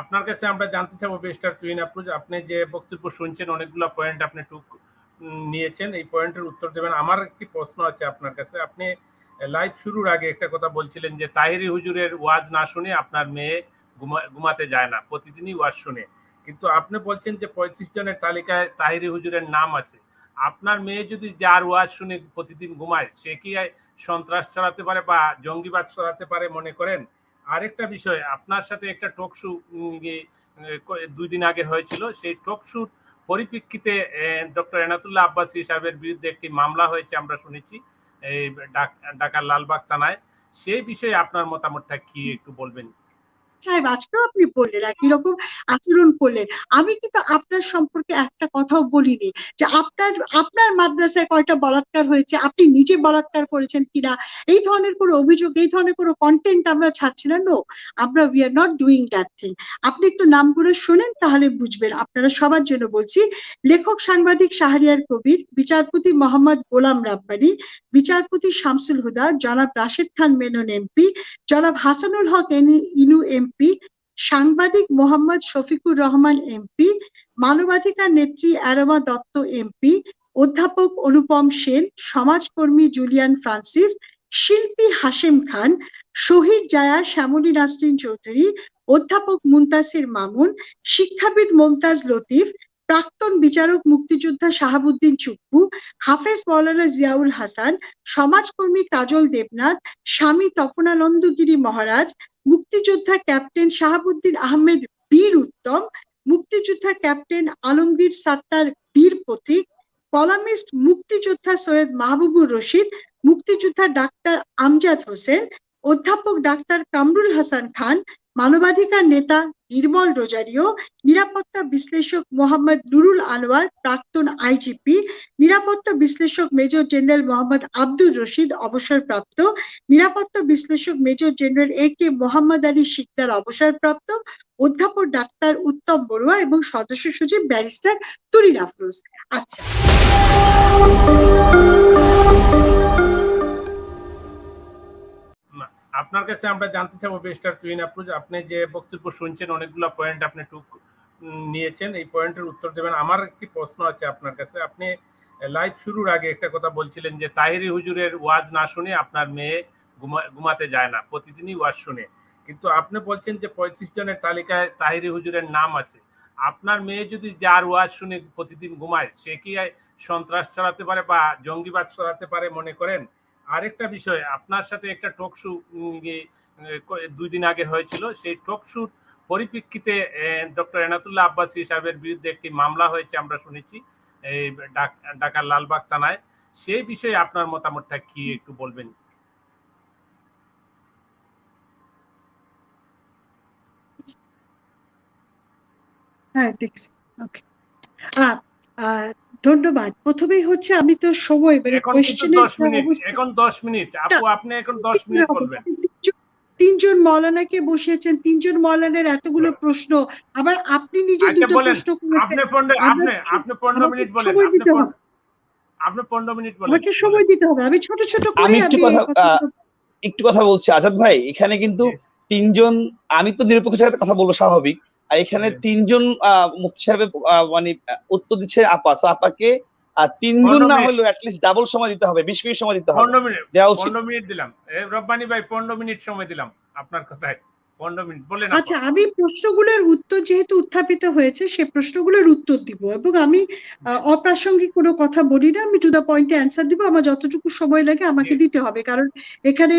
আপনার কাছে আমরা জানতে চাবো বেস্টার টুইন আপ্রোচ আপনি যে বক্তব্য শুনছেন, অনেকগুলো পয়েন্ট আপনি টুক নিয়েছেন। এই পয়েন্টের উত্তর দেবেন। আমার একটি প্রশ্ন আছে আপনার কাছে। আপনি লাইভ শুরুর আগে একটা কথা বলছিলেন যে, তাহিরি হুজুরের ওয়াজ না শুনে আপনার মেয়ে ঘুমাতে যায় না। প্রতিদিনই ওয়াজ শুনে। কিন্তু আপনি বলছেন যে, পঁয়ত্রিশ জনের তালিকায় তাহিরি হুজুরের নাম আছে। আপনার মেয়ে যদি যার ওয়াজ শুনে প্রতিদিন ঘুমায়, সে কি সন্ত্রাস চালাতে পারে বা জঙ্গিবাদ চালাতে পারে মনে করেন? আরেকটা বিষয়, আপনার সাথে একটা টক শু দুই দিন আগে হয়েছিল। সেই টক শুর পরিপ্রেক্ষিতে ডক্টর এনাতুল্লাহ আব্বাসী সাহেবের বিরুদ্ধে একটি মামলা হয়েছে আমরা শুনেছি, এই ঢাকার লালবাগ থানায়। সেই বিষয়ে আপনার মতামতটা কি একটু বলবেন? সাহেব, আজকেও আপনি বললেন একই রকম আচরণ করলেন। আমি কিন্তু আপনার সম্পর্কে একটা কথাও বলিনি যে আপনার আপনার মাদ্রাসায় কয়টা বলাৎকার হয়েছে, আপনি নিজে বলাৎকার করেছেন কিনা? এই ধরনের কোনো অভিযোগ, এই ধরনের কোনো কন্টেন্ট আমরা ছাড়ছি না নো আমরা we are not doing that thing আপনি একটু নামগুলো শোনেন তাহলে বুঝবেন। আপনারা সবার জন্য বলছি, লেখক সাংবাদিক শাহরিয়ার কবির, বিচারপতি মোহাম্মদ গোলাম রাব্বানি, বিচারপতি শামসুল হুদার জনাব রাশেদ খান মেনন এমপি, জনাব হাসানুল হক ইনু এমপি সাংবাদিক মোহাম্মদ শফিকুর রহমান এমপি, মানবাধিকার নেত্রী অ্যারোমা দত্ত এমপি, অধ্যাপক অনুপম সেন, সমাজকর্মী জুলিয়ান ফ্রান্সিস, শিল্পী হাশেম খান, শহীদ জায়া শ্যামলী নাসরিন চৌধুরী, অধ্যাপক মুন্তাসির মামুন, শিক্ষাবিদ মমতাজ লতিফ, প্রাক্তন বিচারক মুক্তিযোদ্ধা শাহাবুদ্দিন চুপ্পু, হাফেজ মৌলানা জিয়াউল হাসান, সমাজকর্মী কাজল দেবনাথ, স্বামী তপনানন্দগিরি মহারাজ মুক্তিযোদ্ধা ক্যাপ্টেন শাহাবুদ্দিন আহমেদ বীর উত্তম, মুক্তিযোদ্ধা ক্যাপ্টেন আলমগীর সাত্তার বীর প্রতীক, কলামিস্ট মুক্তিযোদ্ধা সৈয়দ মাহবুবুর রশিদ, মুক্তিযোদ্ধা ডাক্তার আমজাদ হোসেন, অধ্যাপক ডাক্তার কামরুল হাসান খান মানবাধিকার নেতা নির্মল রোজারিও, নিরাপত্তা বিশ্লেষক মোহাম্মদ নুরুল আনোয়ার, প্রাক্তন আইজিপি, নিরাপত্তা বিশ্লেষক মেজর জেনারেল মোহাম্মদ আব্দুর রশিদ অবসরপ্রাপ্ত, নিরাপত্তা বিশ্লেষক major general A K Mohammad Ali Sikder অবসরপ্রাপ্ত, অধ্যাপক ডাক্তার উত্তম বড়ুয়া এবং সদস্য সচিব ব্যারিস্টার তুরিন আফরোজ। আচ্ছা। আপনার কাছে আমরা জানতে চাবো বেস্টার টুইন অ্যাপ্রোচ আপনি যে বক্তব্য শুনছেন, অনেকগুলো পয়েন্ট আপনি টুক নিয়েছেন। এই পয়েন্টের উত্তর দেবেন। আমার একটি প্রশ্ন আছে আপনার কাছে। আপনি লাইভ শুরুর আগে একটা কথা বলছিলেন যে, তাহিরি হুজুরের ওয়াজ না শুনে আপনার মেয়ে ঘুমাতে যায় না। প্রতিদিনই ওয়াজ শুনে। কিন্তু আপনি বলছেন যে, পঁয়ত্রিশ জনের তালিকায় তাহিরি হুজুরের নাম আছে। আপনার মেয়ে যদি যার ওয়াজ শুনে প্রতিদিন ঘুমায়, সে কি সন্ত্রাস চালাতে পারে বা জঙ্গিবাদ চালাতে পারে মনে করেন? আরেকটা বিষয়, আপনার সাথে একটা টক শু দুই দিন আগে হয়েছিল। সেই টক শুর পরিপ্রেক্ষিতে ডক্টর এনাতুল্লাহ আব্বাসী সাহেবের বিরুদ্ধে একটি মামলা হয়েছে আমরা শুনেছি, এই ঢাকার লালবাগ থানায়। সেই বিষয়ে আপনার মতামতটা কি একটু বলবেন? হ্যাঁ ঠিক আছে। ওকে ধন্যবাদ। প্রথমেই হচ্ছে আমি তো সময় মানে এখন 10 মিনিট আপু আপনি এখন 10 মিনিট বলবেন তিনজন মৌলানাকে বসিয়েছেন তিনজন মৌলানার এতগুলো হ্যাঁ। প্রশ্ন। আবার আপনি নিজে আচ্ছা, দুটো প্রশ্ন আপনি আপনি আপনি 15 মিনিট বলেন। আপনি 15 মিনিট বলেন। আমাকে সময় দিতে হবে। আমি ছোট ছোট করে আমি একটু কথা একটু কথা বলছি। আজাদ ভাই এখানে কিন্তু তিনজন আমি তো নিরপেক্ষ কথা বলব স্বাভাবিক। আর এখানে তিনজন মুফতি সাহেবের মানে উত্তর দিচ্ছে আপা। সো আপাকে আর তিনজন না হলেও অ্যাটলিস্ট ডাবল সময় দিতে হবে বিশ মিনিট সময় দিতে হবে। পনেরো মিনিট দেওয়া পনেরো মিনিট দিলাম। রব্বানি ভাই পনেরো মিনিট সময় দিলাম আপনার কথায়। আচ্ছা আমি প্রশ্নগুলোর উত্তর যেহেতু উত্থাপিত হয়েছে সে প্রশ্নগুলোর উত্তর দিব এবং আমি অপ্রাসঙ্গিক কোনো কথা বলি না আমি টু দা পয়েন্টে অ্যান্সার দিব। আমার যতটুকু সময় লাগে আমাকে দিতে হবে কারণ এখানে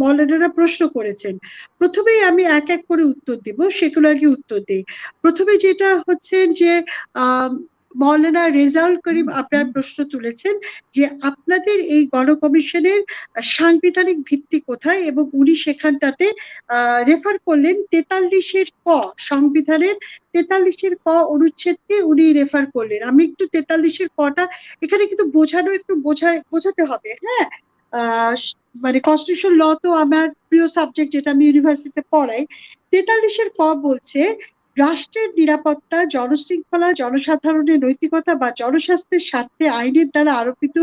মৌলানারা প্রশ্ন করেছেন। প্রথমেই আমি এক এক করে উত্তর দিব সেগুলো আগে উত্তর দিই। প্রথমে যেটা হচ্ছে যে আহ মৌলানা রেজাউল করিম আপনার প্রশ্ন তুলেছেন যে আপনাদের এই গণকমিশনের সাংবিধানিক ভিত্তি কোথায় এবং উনি সেখানটাতে রেফার করলেন তেতাল্লিশের ক সংবিধানের, তেতাল্লিশের ক অনুচ্ছেদকে উনি রেফার করলেন। আমি একটু তেতাল্লিশের কটা, এখানে কিন্তু বোঝানো একটু বোঝায় বোঝাতে হবে হ্যাঁ? মানে কনস্টিটিউশন ল তো আমার প্রিয় সাবজেক্ট যেটা আমি ইউনিভার্সিটিতে পড়াই। তেতাল্লিশের ক বলছে রাষ্ট্রের নিরাপত্তা, জনশৃঙ্খলা, জনসাধারণের নৈতিকতা বা জনস্বাস্থ্যের স্বার্থে আইনের দ্বারা আরোপিত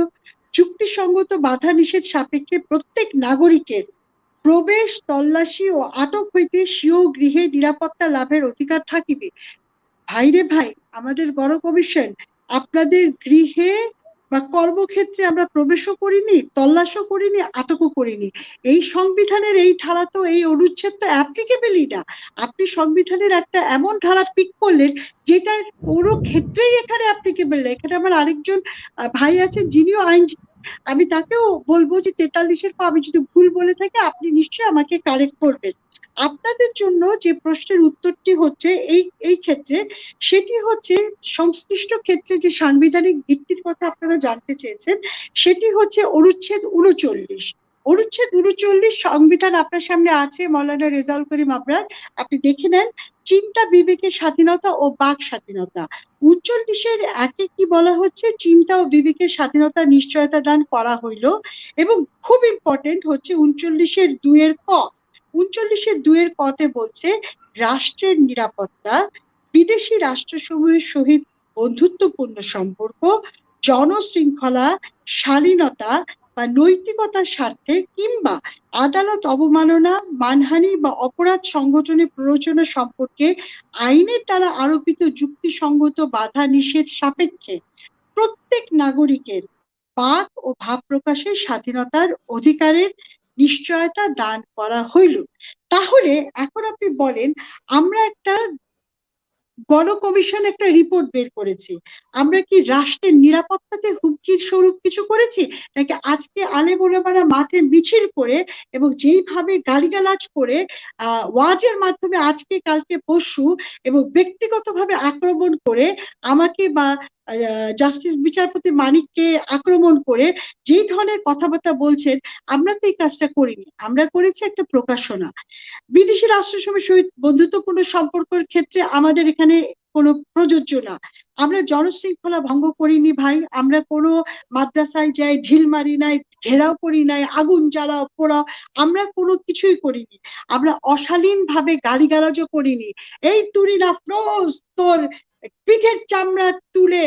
চুক্তিসঙ্গত বাধা নিষেধ সাপেক্ষে প্রত্যেক নাগরিকের প্রবেশ, তল্লাশি ও আটক হইতে স্বীয় গৃহে নিরাপত্তা লাভের অধিকার থাকিবে। ভাইরে ভাই, আমাদের গণ কমিশন, আপনাদের গৃহে বা কর্মক্ষেত্রে আমরা প্রবেশও করিনি, তল্লাশও করিনি, আটকও করিনি। এই সংবিধানের এই ধারা তো, এই অনুচ্ছেদ তো অ্যাপ্লিকেবলই না। আপনি সংবিধানের একটা এমন ধারা পিক করলেন, যেটার কোনো ক্ষেত্রেই এখানে অ্যাপ্লিকেবল না। এখানে আমার আরেকজন ভাই আছেন, যিনিও আইন আমি তাকেও বলব যে তেতাল্লিশের পর আমি যদি ভুল বলে থাকি, আপনি নিশ্চয়ই আমাকে কারেক্ট করবেন। আপনাদের জন্য যে প্রশ্নের উত্তরটি হচ্ছে এই এই ক্ষেত্রে, সেটি হচ্ছে সংশ্লিষ্ট ক্ষেত্রে যে সাংবিধানিক ভিত্তির কথা আপনারা জানতে চেয়েছেন, সেটি হচ্ছে অনুচ্ছেদ উনচল্লিশ। অনুচ্ছেদ উনচল্লিশ সংবিধান আপনার সামনে আছে, মৌলানা রেজাউল করিম আপনার আপনি দেখে নেন, চিন্তা বিবেকের স্বাধীনতা ও বাক স্বাধীনতা। উনচল্লিশের একে কি বলা হচ্ছে? চিন্তা ও বিবেকের স্বাধীনতার নিশ্চয়তা দান করা হইল। এবং খুব ইম্পর্টেন্ট হচ্ছে উনচল্লিশের দুয়ের ক। উনচল্লিশের দুয়ের কতে বলছে রাষ্ট্রের নিরাপত্তা, বিদেশি রাষ্ট্রসমূহের সহিত বন্ধুত্বপূর্ণ সম্পর্ক, জনশৃঙ্খলা, শালীনতা বা নৈতিকতার স্বার্থে কিংবা আদালত অবমাননা, মানহানি বা অপরাধ সংগঠনের প্ররোচনা সম্পর্কে আইনের দ্বারা আরোপিত যুক্তিসঙ্গত বাধা নিষেধ সাপেক্ষে প্রত্যেক নাগরিকের বাক ও ভাব প্রকাশের স্বাধীনতার অধিকারের নিশ্চয়তা দান করা হইল। তাহলে এখন আপনি বলেন, আমরা একটা গণ কমিশন একটা রিপোর্ট বের করেছি। আমরা কি রাষ্ট্রের নিরাপত্তাতে হুমকির স্বরূপ কিছু করেছি? নাকি আজকে আলেমোলামারা মাঠে মিছিল করে এবং যেইভাবে গালিগালাজ করে আহ ওয়াজের মাধ্যমে আজকে কালকে পরশু এবং ব্যক্তিগতভাবে আক্রমণ করে আমাকে বা জাস্টিস বিচারপতি মানিককে আক্রমণ করে যে ধরনের কথাবার্তা বলছেন, আমরা তো এই কাজটা করিনি। আমরা করেছি একটা প্রকাশনা। বিদেশি রাষ্ট্রের সহিত বন্ধুত্বপূর্ণ সম্পর্কের ক্ষেত্রে আমাদের এখানে কোনো প্রযোজ্য না। আমরা জনশৃঙ্খলা ভঙ্গ করিনি ভাই। আমরা কোনো মাদ্রাসায় যাই, ঢিল মারি নাই, ঘেরাও করি নাই, আগুন জ্বালাও, পোড়াও, আমরা কোনো কিছুই করিনি। আমরা অশালীন ভাবে গালিগালাজও করিনি। এই তুরি না তোর পিঠের চামড়া তুলে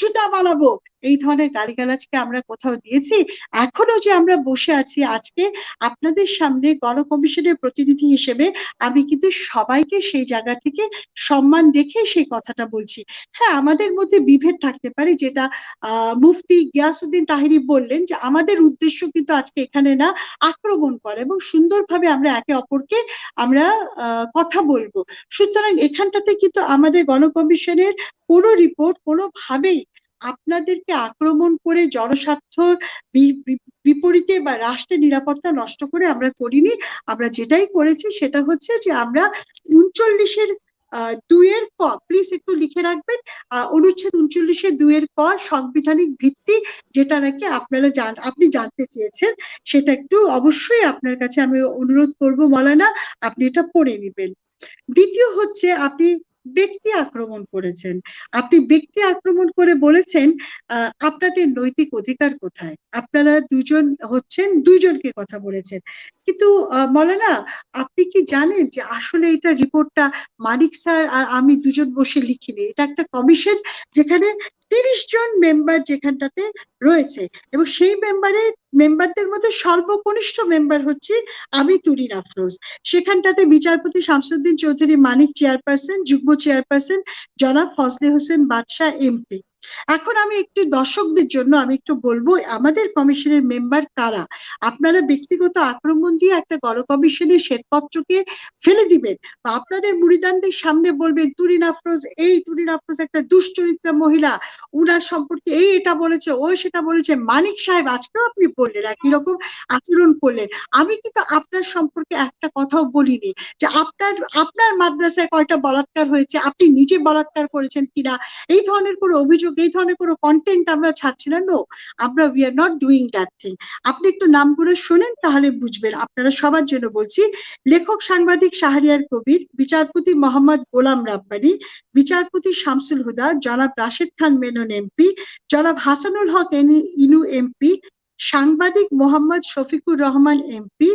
জুতা বানাবো। এই ধরনের গালিগালাজকে আমরা কোথাও দিয়েছি। এখনও যে আমরা বসে আছি আজকে, আপনাদের সামনে গণকমিশনের প্রতিনিধি হিসেবে আমি কিন্তু সবাইকে সেই জায়গা থেকে সম্মান রেখে সেই কথাটা বলছি। হ্যাঁ আমাদের মধ্যে বিভেদ থাকতে পারে যেটা আহ মুফতি গিয়াসুদ্দিন তাহিরি বললেন যে, আমাদের উদ্দেশ্য কিন্তু আজকে এখানে না আক্রমণ করা এবং সুন্দরভাবে আমরা একে অপরকে আমরা কথা বলব। সুতরাং এখানটাতে কিন্তু আমাদের গণ কমিশনের কোনো রিপোর্ট কোনোভাবেই আপনাদেরকে আক্রমণ করে জনস্বার্থর বিপরীতে বা রাষ্ট্রের নিরাপত্তা নষ্ট করে আমরা করিনি। আমরা যেটাই করেছি সেটা হচ্ছে যে আমরা উনচল্লিশের দুইয়ের ক প্লিজ একটু লিখে রাখবেন। অনুচ্ছেদ উনচল্লিশের দুইয়ের ক, সাংবিধানিক ভিত্তি, যেটা নাকি আপনারা জান, আপনি জানতে চেয়েছেন, সেটা একটু অবশ্যই আপনার কাছে আমি অনুরোধ করব মলানা, আপনি এটা পড়ে নেবেন। দ্বিতীয় হচ্ছে আপনি ব্যক্তি আক্রমণ করেছেন। আপনি ব্যক্তি আক্রমণ করে বলেছেন আপনাদের নৈতিক অধিকার কোথায়? আপনারা দুজন হচ্ছেন, দুইজনকে কথা বলেছেন। কিন্তু মলানা, আপনি কি জানেন যে আসলে এটা রিপোর্টটা মানিক স্যার আর আমি দুজন বসে লিখিনি? এটা একটা কমিশন যেখানে তিরিশ জন মেম্বার যেখানটাতে রয়েছে এবং সেই মেম্বারের মেম্বারদের মধ্যে সর্বকনিষ্ঠ মেম্বার হচ্ছে আমি তুরিন আফরোজ। সেখানটাতে বিচারপতি শামসুদ্দিন চৌধুরী মানিক চেয়ারপারসন যুগ্ম চেয়ারপারসন জনাব ফজলে হোসেন বাদশাহ এমপি এখন আমি একটু দর্শকদের জন্য আমি একটু বলব, আমাদের কমিশনের মেম্বার কারা? আপনারা ব্যক্তিগত আক্রমণ দিয়ে একটা গণ কমিশনের শ্বেতপত্রকে ফেলে দিবেন বা আপনাদের মুড়িদানদের সামনে বলবেন, তুরিন আফরোজ, এই তুরিন আফরোজ একটা দুশ্চরিত্রা মহিলা, উনার সম্পর্কে এই এটা বলেছে, ও সেটা বলেছে, মানিক সাহেব আজকেও আপনি বললেন, একই রকম আচরণ করলেন। আমি কিন্তু আপনার সম্পর্কে একটা কথাও বলিনি যে আপনার আপনার মাদ্রাসায় কয়টা বলাৎকার হয়েছে, আপনি নিজে বলাৎকার করেছেন কিনা? এই ধরনের কোনো অভিযোগ এই ধরনের কোনো কন্টেন্ট আমরা ছাড়ছি না। নো আমরা we are not doing that thing আপনি একটু নামগুলো শোনেন, তাহলে বুঝবেন। আপনারা সবার জন্য বলছি, লেখক সাংবাদিক শাহরিয়ার কবির, বিচারপতি মোহাম্মদ গোলাম রাব্বানি, বিচারপতি শামসুল হুদা, জনাব রাশেদ খান মেনন এমপি, জনাব হাসানুল হক ইনু এমপি, সাংবাদিক মোহাম্মদ শফিকুর রহমান এমপি,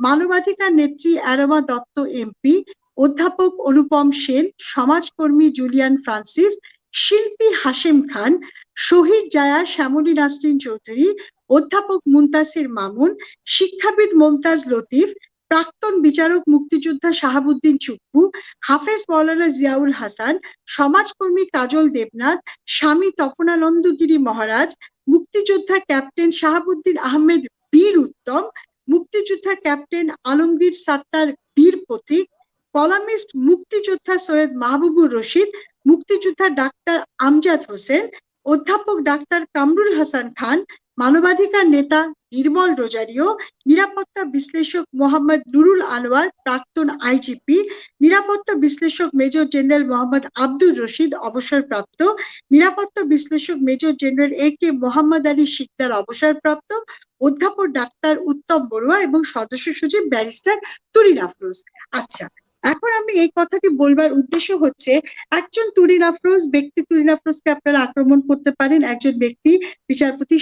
মানবাধিকার নেত্রী অ্যারোমা দত্ত এমপি, অধ্যাপক অনুপম সেন, সমাজকর্মী জুলিয়ান ফ্রান্সিস শিল্পী হাশেম খান, শহীদ জায়া শ্যামলী নাসরিন চৌধুরী, অধ্যাপক মুনতাসির মামুন, শিক্ষাবিদ মমতাজ লতিফ, প্রাক্তন বিচারক মুক্তিযোদ্ধা শাহাবুদ্দিন চুপ্পু, হাফেজ মৌলানা জিয়াউল হাসান, সমাজকর্মী কাজল দেবনাথ, স্বামী তপনানন্দগিরি মহারাজ, মুক্তিযোদ্ধা ক্যাপ্টেন শাহাবুদ্দিন আহমেদ বীর উত্তম, মুক্তিযোদ্ধা ক্যাপ্টেন আলমগীর সাত্তার বীর প্রতীক, কলামিস্ট মুক্তিযোদ্ধা সৈয়দ মাহবুবুর রশিদ মুক্তিযোদ্ধা ডাক্তার আমজাদ হোসেন, অধ্যাপক ডাক্তার কামরুল হাসান খান, মানবাধিকার নেতা নির্মল রোজারিও, নিরাপত্তা বিশ্লেষক মোহাম্মদ নুরুল আনোয়ার, প্রাক্তন আইজিপি, নিরাপত্তা বিশ্লেষক মেজর জেনারেল মোহাম্মদ আব্দুর রশিদ অবসরপ্রাপ্ত, নিরাপত্তা বিশ্লেষক major general A K Mohammad Ali Sikder অবসরপ্রাপ্ত, অধ্যাপক ডাক্তার উত্তম বড়ুয়া এবং সদস্য সচিব ব্যারিস্টার তুরিন আফরোজ। আচ্ছা এখন আমি এই কথাটি বলবার উদ্দেশ্য হচ্ছে, একজন তুরিন আফরোজ ব্যক্তি তুরিন আফরোজকে আপনারা আক্রমণ করতে পারেন। একজন ব্যক্তি বিচারপতি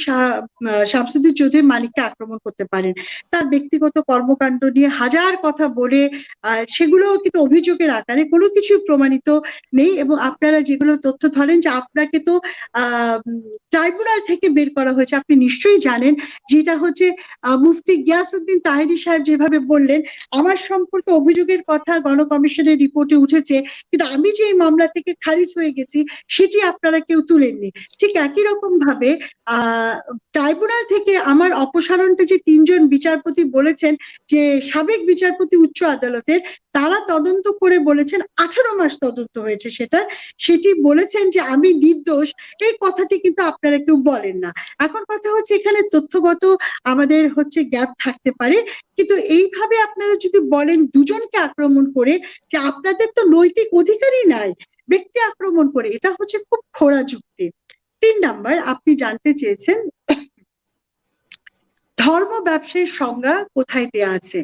শামসুদ্দিন চৌধুরী মানিককে আক্রমণ করতে পারেন। তার ব্যক্তিগত কর্মকাণ্ড নিয়ে হাজার কথা বলে সেগুলো কিন্তু অভিযোগের আকারে কোনো কিছু প্রমাণিত নেই এবং আপনারা যেগুলো তথ্য ধরেন যে আপনাকে তো ট্রাইব্যুনাল থেকে বের করা হয়েছে, আপনি নিশ্চয়ই জানেন যেটা হচ্ছে মুফতি গিয়াসউদ্দিন তাহেরি সাহেব যেভাবে বললেন, আমার সম্পর্কে অভিযোগের কথা গণকমিশনের রিপোর্টে উঠেছে, কিন্তু আমি যে মামলা থেকে খারিজ হয়ে গেছি, সেটি আপনারা কেউ তুলেননি। ঠিক একই রকম ভাবে ট্রাইব্যুনাল থেকে আমার অপসারণটা যে তিনজন বিচারপতি বলেছেন, যে সাবেক বিচারপতি উচ্চ আদালতের তারা তদন্ত করে বলেছেন, আঠারো মাস তদন্ত হয়েছে সেটা সেটি বলেছেন যে, আমি নির্দোষ। এই কথাটি কিন্তু আপনারা কেউ বলেন না। এখন কথা হচ্ছে এখানে তথ্যগত আমাদের হচ্ছে গ্যাপ থাকতে পারে। কিন্তু এইভাবে আপনারা যদি বলেন দুজনকে আক্রমণ করে, যে আপনাদের তো নৈতিক অধিকারই নাই, ব্যক্তি আক্রমণ করে, এটা হচ্ছে খুব খোড়া যুক্তি। তিন নাম্বার, আপনি জানতে চেয়েছেন ধর্ম ব্যবসায়ের সংজ্ঞা কোথায় দেয়া আছে?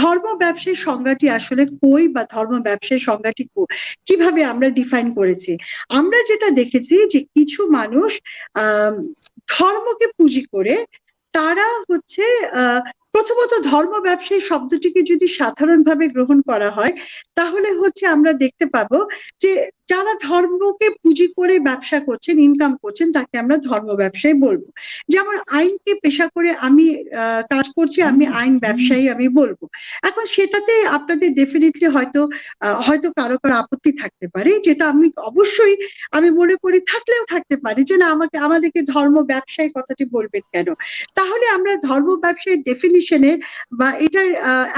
ধর্ম ব্যবসায়ের সংজ্ঞাটি আসলে কই বা ধর্ম ব্যবসায়ের সংজ্ঞাটি কীভাবে আমরা ডিফাইন করেছি? আমরা যেটা দেখেছি যে কিছু মানুষ ধর্মকে পুঁজি করে তারা হচ্ছে প্রথমত ধর্ম ব্যবসায়ী শব্দটিকে যদি সাধারণভাবে গ্রহণ করা হয়, তাহলে হচ্ছে আমরা দেখতে পাবো যে যারা ধর্মকে পুঁজি করে ব্যবসা করছেন ইনকাম করছেন, তাকে আমরা ধর্ম ব্যবসায়ী বলব। যেমন আইনকে পেশা করে আমি কাজ করছি, আমি আইন ব্যবসায়ী আমি বলব। এখন সেটাতে আপনাদের ডেফিনেটলি হয়তো হয়তো কারও কারও আপত্তি থাকতে পারে, যেটা আমি অবশ্যই, আমি মনে করি থাকলেও থাকতে পারে যে না, আমাকে, আমাদেরকে ধর্ম ব্যবসায়ী কথাটি বলবেন কেন? তাহলে আমরা ধর্ম ব্যবসায়ীর ডেফিনিশনে বা এটার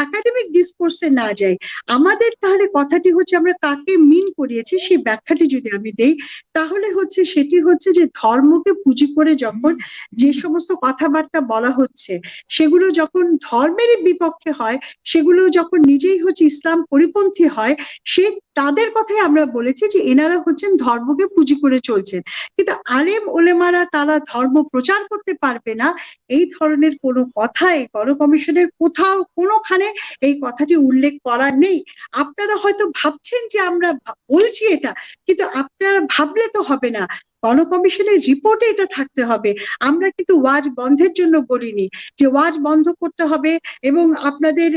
একাডেমিক ডিসকোর্সে না যাই। আমাদের তাহলে কথাটি হচ্ছে আমরা কাকে মিন করিয়েছি সেই ব্যাখ্যাটি যদি আমি দেই তাহলে হচ্ছে সেটি হচ্ছে যে ধর্মকে পুঁজি করে যখন যে সমস্ত কথাবার্তা বলা হচ্ছে সেগুলো যখন ধর্মেরই বিপক্ষে হয় সেগুলো যখন নিজেই হচ্ছে ইসলাম পরিপন্থী হয় সে তাদের কথাই আমরা বলেছি যে এনারা হচ্ছেন ধর্মকে পুঁজি করে চলছেন। কিন্তু আলেম ওলেমারা তারা ধর্ম প্রচার করতে পারবে না এই ধরনের কোনো কথাই গণকমিশনের কোথাও কোনোখানে এই কথাটি উল্লেখ করা নেই। আপনারা হয়তো ভাবছেন যে আমরা বলছি এটা কিন্তু আপনারা ভাবলে তো হবে না। গণকমিশনের রিপোর্টে এটা থাকতে হবে। আমরা কিন্তু ওয়াজ বন্ধের জন্য বলিনি যে ওয়াজ বন্ধ করতে হবে এবং আপনাদের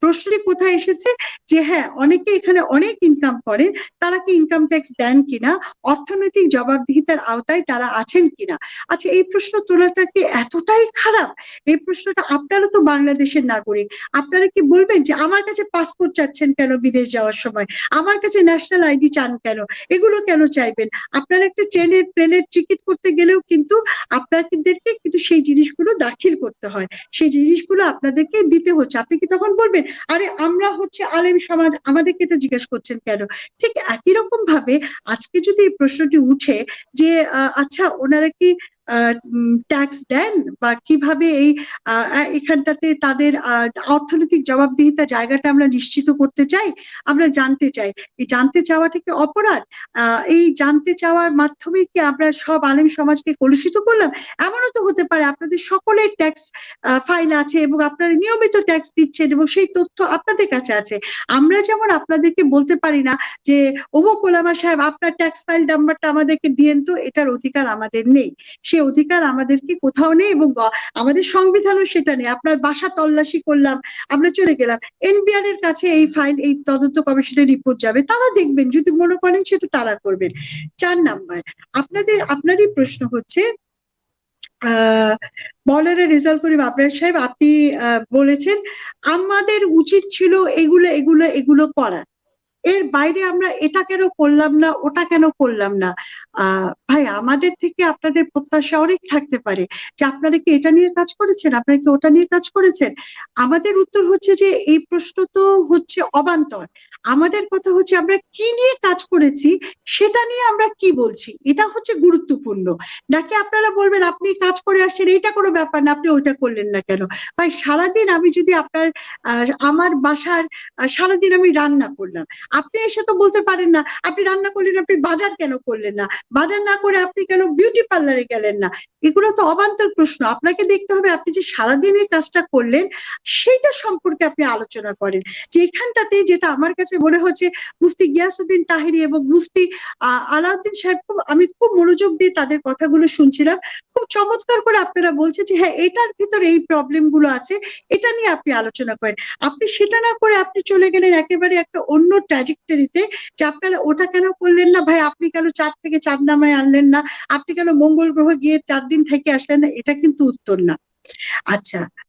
প্রশ্নটি কোথায় এসেছে যে হ্যাঁ অনেকে এখানে অনেক ইনকাম করেন, তারা কি ইনকাম ট্যাক্স দেন কিনা? অর্থনৈতিক জবাবদিহিতার আওতায় তারা আছেন কিনা? আচ্ছা এই প্রশ্ন তোলাটা কি এতটাই খারাপ? এই প্রশ্নটা আপনারা তো বাংলাদেশের নাগরিক। আপনারা কি বলবেন যে আমার কাছে পাসপোর্ট চাচ্ছেন কেন বিদেশ যাওয়ার সময়? আমার কাছে ন্যাশনাল আইডি চান কেন? এগুলো কেন চাইবেন? আপনারা একটা ট্রেনের প্লেনের টিকিট করতে গেলেও কিন্তু আপনাদেরকে কিন্তু সেই জিনিসগুলো দাখিল করতে হয়। সেই জিনিসগুলো আপনাদেরকে দিতে হচ্ছে। আপনি কি তখন বলবেন, আরে আমরা হচ্ছে আলেম সমাজ, আমাদেরকে এটা জিজ্ঞেস করছেন কেন? ঠিক একই রকম ভাবে আজকে যদি এই প্রশ্নটি উঠে যে আচ্ছা ওনারা কি ট্যাক্স দেন বা কীভাবে এই এখানটাতে তাদের অর্থনৈতিক জবাবদিহিতা জায়গাটা আমরা নিশ্চিত করতে চাই, আমরা জানতে চাই। এই জানতে চাওয়াটা কি অপরাধ। এই জানতে চাওয়ার মাধ্যমে কি আমরা সব আলেম সমাজকে কলুষিত করলাম? এমনও তো হতে পারে আপনাদের সকলের ট্যাক্স ফাইল আছে এবং আপনারা নিয়মিত ট্যাক্স দিচ্ছেন এবং সেই তথ্য আপনাদের কাছে আছে। আমরা যেমন আপনাদেরকে বলতে পারি না যে অমুক ওলামা সাহেব, আপনার ট্যাক্স ফাইল নাম্বারটা আমাদেরকে দিয়েন তো, এটার অধিকার আমাদের নেই। সে অধিকার আমাদেরকে কোথাও নেই এবং আমাদের সংবিধানও সেটা নেই। আপনার বাসা তল্লাশি করলাম, আমরা চলে গেলাম। এনবিআর এর কাছে এই ফাইল, এই তদন্ত কমিশনের রিপোর্ট যাবে, তারা দেখবেন, যদি মনে করেন সেটা তারা করবেন। চার নাম্বার, আপনাদের, আপনারই প্রশ্ন হচ্ছে বলারে রেজাল্ট করি আপনার সাহেব, আপনি বলেছেন, আমাদের উচিত ছিল এগুলো এগুলো এগুলো করার এর বাইরে আমরা এটা কেন করলাম না, ওটা কেন করলাম না? ভাই, আমাদের থেকে আপনাদের প্রত্যাশা অনেক থাকতে পারে যে আপনারা কি এটা নিয়ে কাজ করেছেন? আপনারা কি ওটা নিয়ে কাজ করেছেন? আমাদের উত্তর হচ্ছে যে এই প্রশ্ন তো হচ্ছে অবান্তর। আমাদের কথা হচ্ছে আমরা কি নিয়ে কাজ করেছি, সেটা নিয়ে আমরা কি বলছি? এটা হচ্ছে গুরুত্বপূর্ণ। নাকি আপনারা বলবেন, আপনি কাজ করে আসছেন, এইটা কোনো ব্যাপার না, আপনি ওইটা করলেন না কেন? ভাই, সারাদিন আমি যদি আপনার আমার বাসার সারাদিন আমি রান্না করলাম, আপনি এসে তো বলতে পারেন না, আপনি রান্না করলেন, আপনি বাজার কেন করলেন না? বাজার না করে আপনি কেন বিউটি পার্লারে গেলেন না? এগুলো তো অবান্তর প্রশ্ন। আপনাকে দেখতে হবে, আপনি যে সারাদিনের কাজটা করলেন, সেইটা সম্পর্কে আপনি আলোচনা করেন। যে এখানটাতে যেটা আমার কাছে মনে হচ্ছে মুফতি গিয়াসুদ্দিন তাহিরি এবং মুফতি আলাউদ্দিন সাহেব খুব, আমি খুব মনোযোগ দিয়ে তাদের কথাগুলো শুনছিলাম। খুব চমৎকার করে আপনারা বলছেন যে হ্যাঁ এটার ভিতরে এই প্রবলেমগুলো আছে, এটা নিয়ে আপনি আলোচনা করেন। আপনি সেটা না করে আপনি চলে গেলেন একেবারে একটা অন্য ট্র্যাজেক্টরিতে যে আপনারা ওটা কেন করলেন না? ভাই, আপনি কেন চাঁদ থেকে চাঁদ নামায় আনলেন না? আপনি কেন মঙ্গল গ্রহ গিয়ে চার দিন থেকে আসলেন না? এটা কিন্তু উত্তর না। আচ্ছা